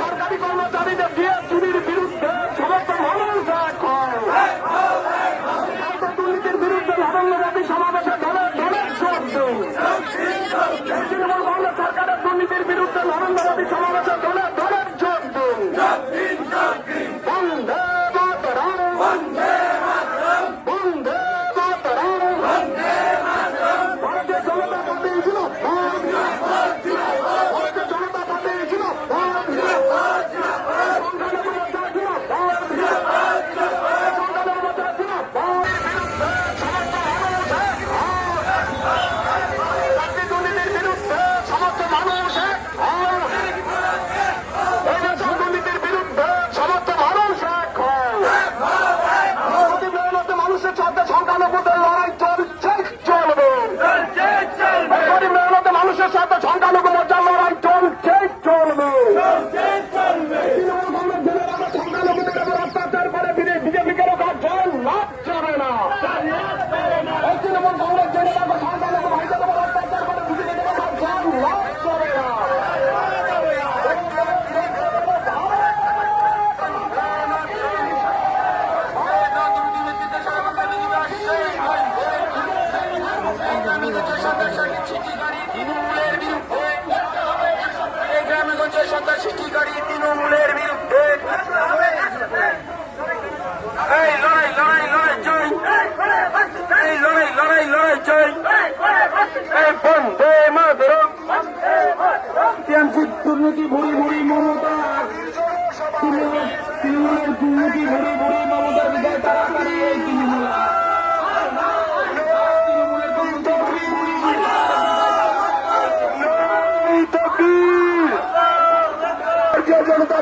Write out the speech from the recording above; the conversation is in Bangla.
সরকারি কর্মচারীদের দিয়ে বিরুদ্ধে সমর্থন হলেন দুর্নীতির বিরুদ্ধে ধরেন শব্দ তৃণমূল কংগ্রেস সরকারের দুর্নীতির বিরুদ্ধে ধরন্যবাদী সমাবেশে ধরে Póngalo দুর্নীতি ভরি ভরি মমতা। তৃণমূলের দুর্নীতি ভরি ভরি মমতা বিদায় তাড়াতাড়ি এই তৃণমূল। জনতা